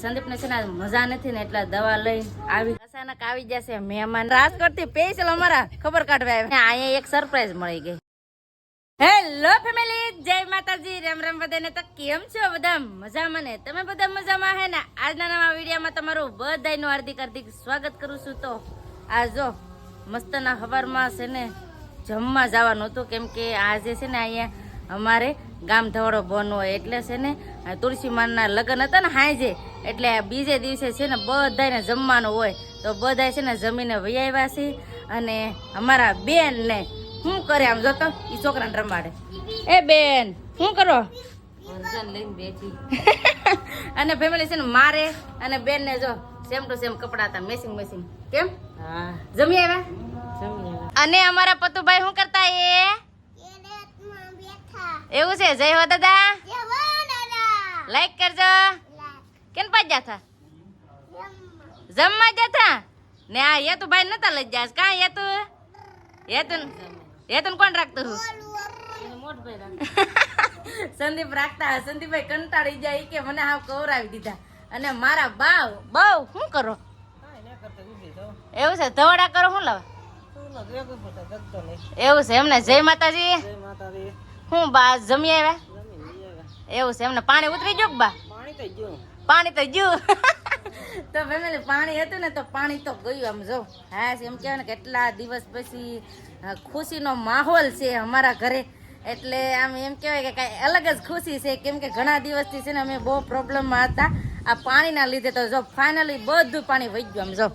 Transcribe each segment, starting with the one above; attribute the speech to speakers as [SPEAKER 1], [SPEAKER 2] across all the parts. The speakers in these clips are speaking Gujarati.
[SPEAKER 1] સંદીપને છે ને મજા નથી ને એટલે દવા લઈ આવી. અચાનક આવી જશે મહેમાન. રાજકોટથી સ્પેશિયલ અમારા ખબર કાઢવા આવ્યા. અહીંયા એક સરપ્રાઈઝ મળી ગઈ. હેલો ફેમિલી જય માતાજી. રામ રામ બધાને. તો કેમ છો બધા? મજામાં ને? તમે બધા મજામાં હે ને? આજના નવા વિડીયોમાં તમારું બધાનું હાર્દિક હાર્દિક સ્વાગત કરું છું. તો આ જો મસ્તના હવારમાં છે ને જમવા જવાનું હતું. કેમ કે આજે છે ને અહીંયા અમારે ગામ ધવાડો બોન હોય એટલે છે ને તુલસી માનના લગ્ન હતા ને હાંજે એટલે બીજે દિવસે છે ને બધાને જમવાનું હોય તો બધા છે ને જમીને વૈયાવ્યા છે. અને અમારા બેન ને શું કરે આમ જોતો એ છોકરાને રમાડે. એ બેન શું કરો? અને ફેમિલી છે ને મારે અને બેન ને જો સેમ ટુ સેમ કપડા હતા મેસિંગ મેસિંગ કેમ? જમી આવ્યા. અને અમારા પતુભાઈ શું કરતા એ? એવું છે? જય હો દાદા. લાઈક કરજો. કેન પાસ જાતા? જમવા. જતા? ને આ યતુ ભાઈ નતા લઈ જાસ કા યતુ યતુ યતુ કોણ રાખતું હું સંદીપ રાખતા સંદીપભાઈ કંટાળી જાય કે મને હાવ કવરાવી દીધા. અને મારા બાવ બાવ શું કરો? એવું છે ધવડા કરો શું લાવે? એવું છે એમને? જય માતાજી. હું બા જમી આવ્યા? એવું છે એમને પાણી ઉતરી ગયું બા? પાણી તો ગયું. પાણી તો ફેમિલી પાણી હતું ને તો પાણી તો ગયું આમ જો. હા એમ કહેવાય ને કેટલા દિવસ પછી ખુશીનો માહોલ છે અમારા ઘરે. એટલે આમ એમ કહેવાય કે કાંઈ અલગ જ ખુશી છે. કેમ કે ઘણા દિવસથી છે ને અમે બહુ પ્રોબ્લેમમાં હતા. આ પાણીના લીધે તો જો ફાઇનલી બધું પાણી વહી ગયું આમ જો.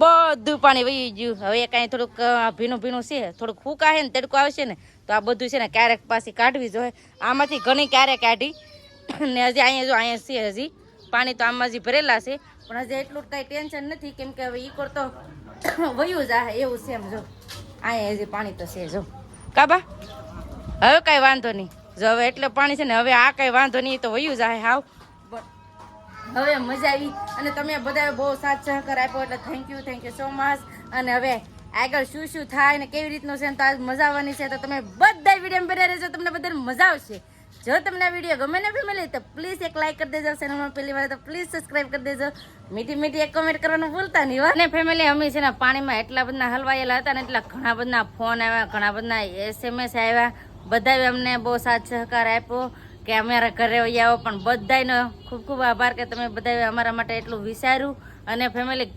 [SPEAKER 1] બધું પાણી વહી ગયું. હવે કાંઈ થોડુંક ભીનું ભીનું છે. થોડુંક ફૂકા છે ને તડકો આવશે ને, તો આ બધું છે ને ક્યારેક પાછી કાઢવી જોઈએ. આમાંથી ઘણી ક્યારેક કાઢી. ને હજી અહીંયા જો, અહીંયા છે હજી. પાણી તો આમાં હજી ભરેલા છે. પણ હજી એટલું કાંઈ ટેન્શન નથી, કેમ કે હવે ઈ તો વયું જાય એવું છે એમ જો. અહીંયા હજી પાણી તો છે જો. કાબા હવે કાંઈ વાંધો નહીં. જો હવે એટલે પાણી છે ને, હવે આ કાંઈ વાંધો નહીં તો વયું જાય હાવ. હવે મજા આવી અને તમે બધાએ બહુ સાથ સહકાર આપ્યો એટલે thank you thank you so much અને હવે આગળ શું શું થાય ને કેવી રીતનું છે તો આજ મજા આવવાની છે તો તમે બધા વીડિયો બને રહેજો, તમને બધાને મજા આવશે. જો તમને વીડિયો ગમે ને ફેમિલી તો પ્લીઝ એક લાઈક કરી દેજો ચેનલમાં પહેલી વાર તો પ્લીઝ સબસ્ક્રાઈબ કરી દેજો. મીઠી મીઠી એક કોમેન્ટ કરવાનું ભૂલતા નહીં અને ફેમિલી અમે છે ને પાણીમાં એટલા બધા હલવાયેલા હતા ને એટલા ઘણા બધા ફોન આવ્યા, ઘણા બધા એસએમએસ આવ્યા. બધાએ અમને બહુ સાથ સહકાર આપ્યો. કે અમારા ઘરે આવો, પણ બધાનો ખૂબ ખૂબ આભાર કે તમે બધાએ અમારા માટે એટલું વિચાર્યું અને ફેમિલી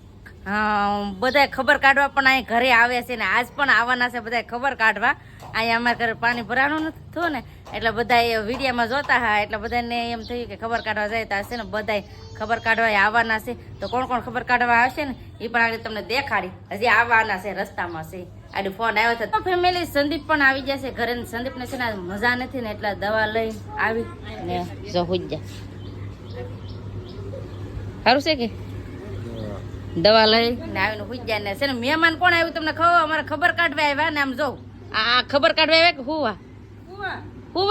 [SPEAKER 1] બધાએ ખબર કાઢવા પણ અહીં ઘરે આવે છે ને આજ પણ આવવાના છે બધાએ ખબર કાઢવા. અહીંયા અમારા ઘરે પાણી ભરાવાનું નથી થયું ને, એટલે બધા એ વિડીયામાં જોતા હા, એટલે બધાને એમ થયું કે ખબર કાઢવા જાય તો હશે ને બધાય ખબર કાઢવા આવવાના છે. તો કોણ કોણ ખબર કાઢવા આવશે ને એ પણ આગળ તમને દેખાડી. હજી આવવાના છે રસ્તામાં છે. આડી ફોન આવ્યો હતો ફેમિલી સંદીપ પણ આવી જશે ઘરે સંદીપને છે ને મજા નથી ને એટલે દવા લઈ આવી ને જો હુજ્જા સારું છે કે? દવા લઈ ને આવીને હુજ્જા ને છે ને મહેમાન કોણ આવ્યું તમને ખબર? અમારે ખબર કાઢવા આવ્યા ને આમ જો. આ ખબર કાઢવા આવ્યા કે હુવા? હુવા.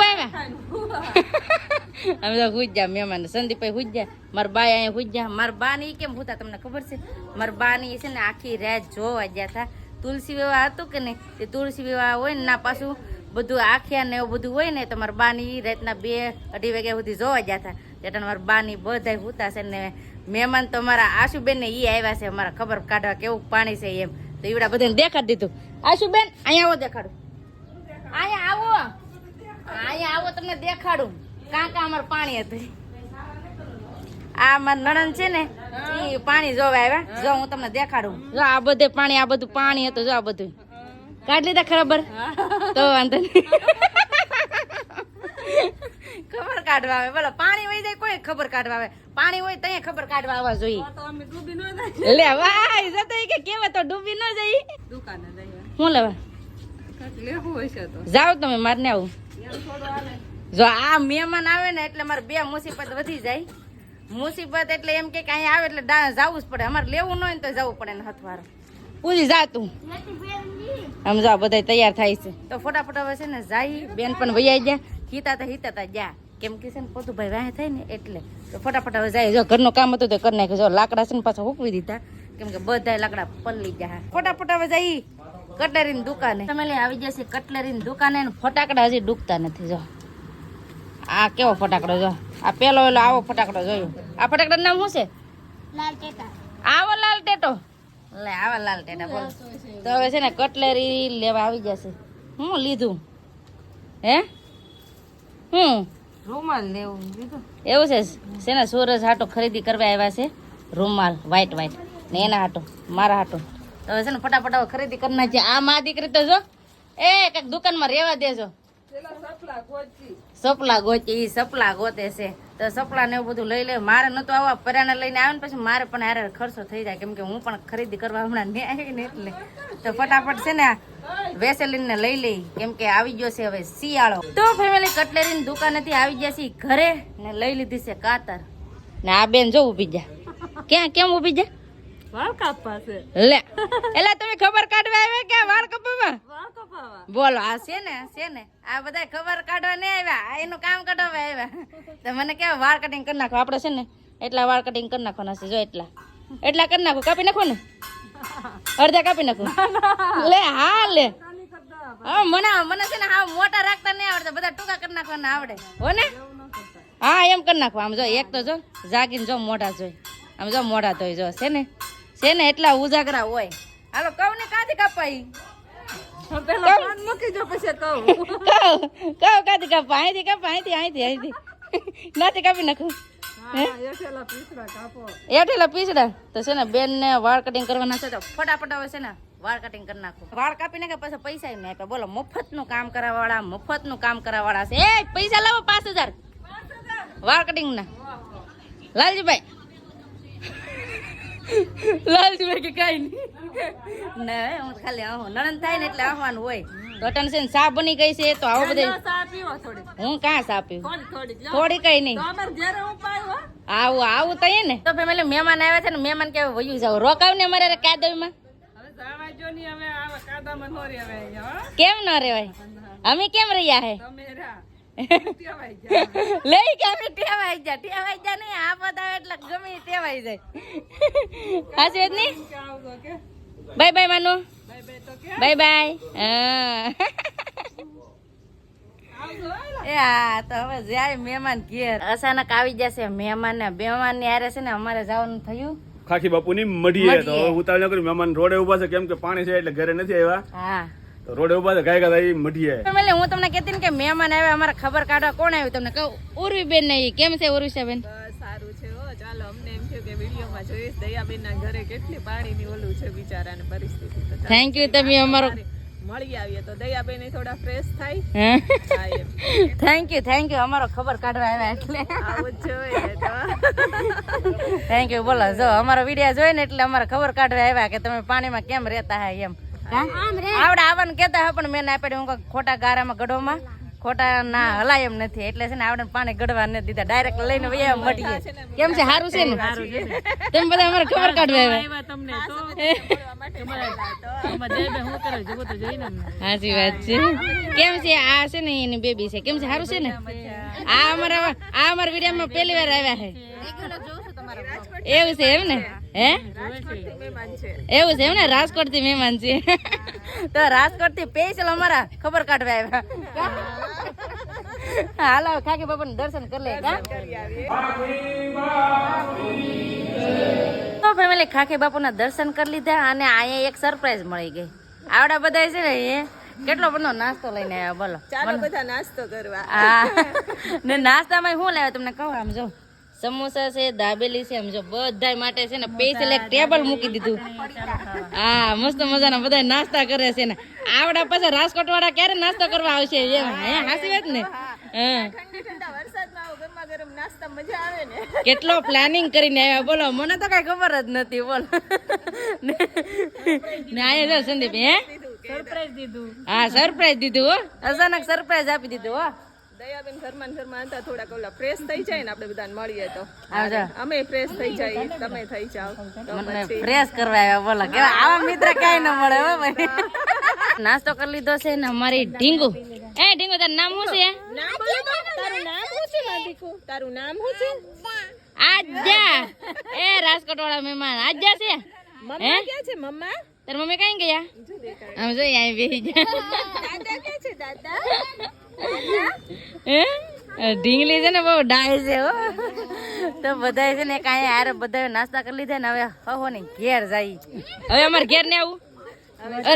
[SPEAKER 1] આવ્યા? અમે તો હુજ્જા મહેમાન. સંદીપભાઈ હુજ્જા મારા બા અહીંયા હુજ્જા મારા બા ની કેમ હુતા તમને ખબર છે? મારા બા ની છે ને આખી રાત જોવા ગયા હતા. તુલસી વિવાહ હતું કે નહીં? તે તુલસી વિવાહ હોય ને, ના, પાછું બધું આખ્યા ને એવું બધું હોય ને તમારે બાની રાતના બે અઢી વાગ્યા સુધી જોવા ગયા હતા. એટલે મારા બાની બધા છે ને મહેમાન તો મારા આશુબેન ને એ આવ્યા છે, અમારા ખબર કાઢવા કેવું પાણી છે એમ. તો એવડા બધાને દેખાડી દીધું. આશુબેન, અહીંયા આવો દેખાડું. અહીંયા આવો. અહીંયા આવો, તમને દેખાડું. કાં કાં અમારું પાણી હતું. આ મારા નણંદ છે ને ઈ પાણી જોવા આવ્યા. જો હું તમને દેખાડું. જો આ બધે પાણી આ બધું પાણી હતું જો આ બધું. કાઢી લીધા ખબર તો વાંધો નહીં. ખબર કાઢવા આવે. બોલો પાણી વહી જાય કોઈ ખબર કાઢવા આવે. પાણી હોય તો ખબર કાઢવા આવવા જોઈએ. લે વાય જતો ઈ કે કેવા તો ડૂબી ન જઈ હું લેવા? જાઓ તમે મારને આવું. જો આ મહેમાન આવે ને એટલે મારે બે મુસીબત વધી જાય. મુસીબત એટલે એમ કે અહીંયા આવે એટલે જવું જ પડે. અમારે લેવું ન હોય ને તો જવું પડે ને હથવાર. પૂછી જા તું. આમ જા બધા તૈયાર થાય છે. તો ફટાફટ હવે છે ને જાય બેન પણ વૈયા ગયા. હિતા તા હિતા તા જા કેમ કે છે ને પોતુભાઈ વાહે થાય ને એટલે. તો ફટાફટ હવે જાય જો ઘરનું કામ હતું તો કરી નાખ્યું. જો લાકડા છે ને પાછા હુકવી દીધા. કેમ કે બધા લાકડા પલ્લી ગયા. ફટાફટ હવે જાય કટલેરીની દુકાને. તમે લઈ આવી જશે કટલેરીની દુકાને ફટાકડા હજી ડૂબતા નથી, જો. આ કેવો ફટાકડો જો? આ પેલો એલો આવો ફટાકડો જોયો. આ ફટાકડા નામ શું છે?
[SPEAKER 2] લાલ
[SPEAKER 1] આવો લાલ ટેટો. લે આવા લાલ ટેટા બોલો. તો હવે છે ને કટલેરી લેવા આવી જશે. હું લીધું? હે? હું? રૂમાલ લેવું લીધું. એવું છે? છે ને સુરજ હાટો ખરીદી કરવા આવ્યા છે. રૂમાલ વ્હાઈટ વ્હાઈટ ને એના હાટો મારા હાટો. તો હવે છે ને ફટાફટ ખરીદી કરી નાખીએ આ મા દીકરી તો જો એ કંઈક દુકાનમાં રહેવા દેજો. સપલા ગોચે સપલા ગોતે છે. તો સપલા ને એવું બધું લઈ લે. મારે નતો આવવા પરાણે લઈને આવે ને પછી મારે પણ હારે ખર્ચો થઈ જાય. કેમ કે હું પણ ખરીદી કરવા હમણાં ને આવી ને એટલે. તો ફટાફટ છે ને વેસેલીન ને લઈ લઈ કેમ કે આવી ગયો છે હવે શિયાળો. તો ફેમિલી કટલેરી દુકાનેથી આવી ગયા છે ઘરે ને લઈ લીધી છે કાતર. ને આ બેન જો ઊભી જા. ક્યાં કેમ ઊભી જા?
[SPEAKER 2] વાળ કાપવા છે.
[SPEAKER 1] લે. એલા તમે ખબર કાઢવા આવ્યા કે વાળ કાપવા
[SPEAKER 2] વાળ
[SPEAKER 1] બોલો, આ છે ને છે ને. આ બધા ખબર કાઢવા નહીં આવ્યા. એનું કામ કાઢવા આવ્યા. તો મને કેવા વાળ કટિંગ કરી નાખો. આપણે છે ને એટલા વાળ કટિંગ કરી નાખવાના છે, જો એટલા. એટલા કરી નાખો. કાપી નાખો ને અડધા કાપી નાખો. લે, હા લે. હા, મને મને છે ને હા મોટા રાખતા નહીં આવડતા. બધા ટૂંકા કરી નાખવાના આવડે. હો ને? હા, એમ કરી નાખો. આમ જો, એક તો જો, જાગીને જો મોઢા જોઈ. આમ જો મોઢા ધોઈ જો, છે ને? છે ને, એટલા ઉજાગરા હોય. હાલો, કહું ને, કાથી કાપાઈ
[SPEAKER 2] પેલા ફોન મૂકી જો પછી કહું.
[SPEAKER 1] કહું કહું કાથી કાપા અહીંથી કાપા અહીંથી અહીંથી અહીંથી. નાથી કાપી નાખું.
[SPEAKER 2] એઠેલા
[SPEAKER 1] પીસડા તો છે ને બેન ને વાળ કટિંગ કરવાના છે તો ફટાફટ આવે છે ને વાળ કટિંગ કરી નાખું. વાળ કાપી નાખે પછી પૈસા નહીં આપ્યા બોલો મફતનું કામ કરવા વાળા મફતનું કામ કરવા વાળા છે. એ પૈસા લાવો પાંચ હજાર. વાળ કટિંગ ના. લાલજીભાઈ લાલજીભાઈ કે કઈ નહીં. ના હું ખાલી આવું. નણંદ થાય ને એટલે આવવાનું હોય. તો અટન છે ને ચા બની ગઈ છે તો આવો બધે.
[SPEAKER 2] ચા પીવો થોડી.
[SPEAKER 1] હું કાં સા પીવું
[SPEAKER 2] થોડી થોડી
[SPEAKER 1] કઈ નહીં. આવું આવું તો ને. તો ફેમિલી મહેમાન આવ્યા છે ને મહેમાન કે વયું જાવ રોકાવ ને અમારે કાદવમાં કેમ ન રેવાય અમે કેમ રહ્યા હે? લઈ કે અમે ટેવાઈ જા ટેવાઈ જા નહીં આ બધા એટલે ગમે ટેવાઈ જાય. હાચી શ્વેત
[SPEAKER 2] કે
[SPEAKER 1] bye bye Manu.
[SPEAKER 2] Bye bye. તો હો.
[SPEAKER 1] હા હવે જાય મહેમાન ઘેર. અચાનક આવી જશે મહેમાન ને મહેમાનની આરે છે ને અમારે જવાનું થયું.
[SPEAKER 3] ખાખી બાપુની મઢીએ તો ઉતાવળ ન મહેમાન રોડે ઊભા છે કેમ કે પાણી છે એટલે ઘરે નથી આવ્યા.
[SPEAKER 1] હા.
[SPEAKER 3] રોડે ઊભા ગાય ગાય મઢીએ.
[SPEAKER 1] એટલે હું તમને કહેતી ને કે મહેમાન આવ્યા અમારે ખબર કાઢવા કોણ આવ્યું? તમને કહું ઉર્વી બેન નહીં કેમ છે ઉર્વી બેન
[SPEAKER 2] સારું છે હો. ચાલો અમને એમ થયું કે વિડીયોમાં જોઈશ. દયાબેન ના ઘરે કેટલી પાણીની ઓલું છે બિચારાની પરિસ્થિતિ.
[SPEAKER 1] થેન્ક યુ તમે અમારો
[SPEAKER 2] મળી આવીએ તો દયાબેન થોડા ફ્રેશ થાય.
[SPEAKER 1] થેન્ક યુ થેન્ક યુ અમારો ખબર કાઢવા આવ્યા એટલે.
[SPEAKER 2] આવું જોઈએ તો.
[SPEAKER 1] થેન્ક યુ બોલો જો અમારો વીડિયો જોઈ ને એટલે અમારે ખબર કાઢવા આવ્યા કે તમે પાણીમાં કેમ રહેતા હે એમ. આવડે આવવાનું કેતા હે પણ મેં ના પાડી. હું ખોટા ગારામાં ગઢોમાં. ખોટા ના હલાય એમ નથી. એટલે છે ને આવડે પાણી ગડવા નથી દીધા. ડાયરેક્ટ લઈને વયા મટીએ કેમ છે? સારું છે ને? તેમ બધા અમારે ખબર કાઢવા આવ્યા.
[SPEAKER 2] તમને તો.
[SPEAKER 1] સાચી વાત છે. કેમ છે? આ છે ને એની બેબી છે. કેમ છે? સારું છે ને? આ અમારા આ અમારા વિડીયોમાં પહેલી વાર આવ્યા છે. એવું છે એમ ને? હે? એવું છે એમ ને? રાજકોટથી મહેમાન છે. તો રાજકોટથી સ્પેશિયલ અમારા ખબર કાઢવા આવ્યા. હાલો ખાકી બાપા દર્શન કરી લે કા? તો ફેમિલી ખાખી બાપુના દર્શન કરી લીધા અને અહીંયા એક સરપ્રાઈઝ મળી ગઈ. આવડા બધા છે ને એ કેટલો બધો નાસ્તો લઈને આવ્યા બોલો.
[SPEAKER 2] ચાલો બધા નાસ્તો કરવા.
[SPEAKER 1] હા. ને નાસ્તામાં શું લાવ્યા તમને કહો આમ જો. સમોસા છે દાબેલી છે આમ જો બધાય માટે છે ને સ્પેશિયલ એક ટેબલ મૂકી દીધું. હા મસ્ત મજાના બધા નાસ્તા કરે છે ને. આવડા પાછા રાજકોટ વાળા ક્યારે નાસ્તો કરવા આવશે એમ. હે હાસી વાત ને? કેટલો પ્લાનિંગ કરીને આવ્યા? બોલો મને તો કઈ ખબર જ નથી બોલો. ને આયા સંદીપ હે?
[SPEAKER 2] સરપ્રાઈઝ દીધું.
[SPEAKER 1] હા સરપ્રાઈઝ દીધું હો. અચાનક સરપ્રાઈઝ આપી દીધું હો.
[SPEAKER 2] દયાબેન ઘરમાં ઘરમાં હતા થોડાક ઓલા ફ્રેશ થઈ જાય ને આપણે બધાને મળીએ તો. અમે ફ્રેશ થઈ જાય તમે થઈ જાઓ.
[SPEAKER 1] મને ફ્રેશ કરવા આવ્યા બોલો. કેવા આવા મિત્ર ક્યાંય ન મળે હો ભાઈ. નાસ્તો કરી લીધો છે ને અમારી ઢીંગુ. એ ઢીંગુ તારું નામ શું છે?
[SPEAKER 2] નામ બોલો તારું નામ શું છે માધીકુ તારું નામ શું છે?
[SPEAKER 1] આજા. એ રાજકોટ વાળા મહેમાન. આજા છે.
[SPEAKER 2] મમ્મા ક્યાં છે મમ્મા?
[SPEAKER 1] તાર મમ્મી કઈ ગયા? આમ જોઈ અહીં બેસી જા
[SPEAKER 2] દાદા ક્યાં છે દાદા?
[SPEAKER 1] હે? ઢીંગલી છે ને બહુ ડાય છે હો. તો બધાય છે ને કાંઈ હારે બધા નાસ્તા કરી લીધા ને હવે હો ને ઘેર જાય. હવે અમારે ઘેર ને આવું. પાસે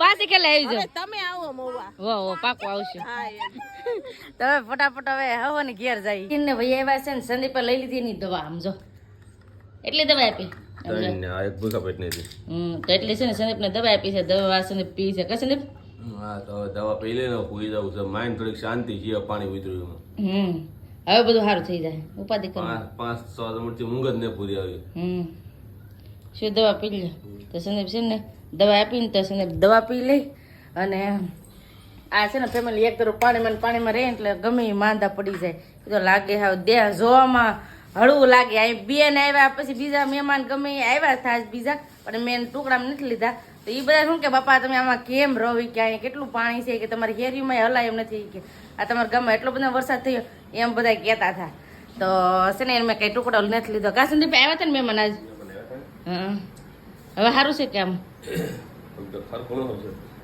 [SPEAKER 1] પાછી કેટલે આવી જાવ
[SPEAKER 2] તમે આવો મોવા.
[SPEAKER 1] વો વો પાકો આવશે.
[SPEAKER 2] હા એમ.
[SPEAKER 1] તો હવે ફટાફટ હવે હવો ને ઘેર જાય. ને ભાઈ એવા છે ને સંદીપે લઈ લીધી ની દવા સમજો એટલી દવા આપી. સમજો
[SPEAKER 3] આ એક ભૂખા પેટ નથી
[SPEAKER 1] હમ તો એટલે છે ને સંદીપને દવા આપી છે દવા સંદીપ પી છે. કે સંદીપ?
[SPEAKER 3] હા તો હવે દવા પી લઈને પૂરી જવું છે. માઇન્ડ થોડીક શાંતિ છે પાણી ઉતર્યું
[SPEAKER 1] હમ. હવે બધું સારું થઈ જાય. ઉપાધિ કરો
[SPEAKER 3] પાંચ છ મિનિટથી ઊંઘ જ નહીં પૂરી આવી.
[SPEAKER 1] હમ. શું દવા પી લે? તો સંદીપ છે ને દવા આપીને તો સંદીપ દવા પી લઈ અને આ છે ને ફેમિલી એક તરફ પાણીમાં પાણીમાં રહે એટલે ગમે માંદા પડી જાય. એ તો લાગે હવે દેહ જોવામાં હળવું લાગે. અહીં બેન આવ્યા પછી બીજા મહેમાન ગમે આવ્યા થાય બીજા. પણ મેં ટુકડામાં નથી લીધા. તો એ બધા શું કે, બાપા, તમે આમાં કેમ રહો? ક્યાંય કેટલું પાણી છે? કે તમારી હેરીમાં હલાય એમ નથી. કે, આ તમારા ગામમાં એટલો બધો વરસાદ થયો? એમ બધા કહેતા હતા. તો છે ને મેં કઈ ટુકડો નથી લીધો. કા સંદીપ આવ્યા હતા ને મને આજ? હવે સારું છે કે આમ?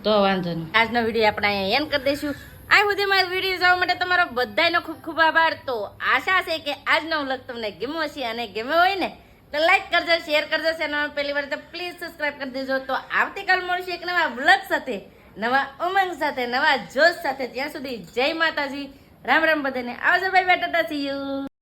[SPEAKER 1] તો વાંધો નહીં. આજનો વીડિયો આપણે અહીંયા એન કરી દઈશું. આ સુધી મારો વીડિયો જોવા માટે તમારો બધાનો ખૂબ ખૂબ આભાર. તો આશા છે કે આજનો વ્લોગ તમને ગમ્યો હશે અને ગમ્યો હોય ને તો લાઈક કરજો શેર કરજો ચેનલ પહેલી વાર તો પ્લીઝ સબસ્ક્રાઇબ કરી દેજો. તો આવતીકાલ મળશે એક નવા વ્લોગ સાથે, નવા ઉમંગ સાથે, નવા જોશ સાથે. ત્યાં સુધી જય માતાજી. રામ રામ બધાને. આવજો ભાઈ બેટા સી યુ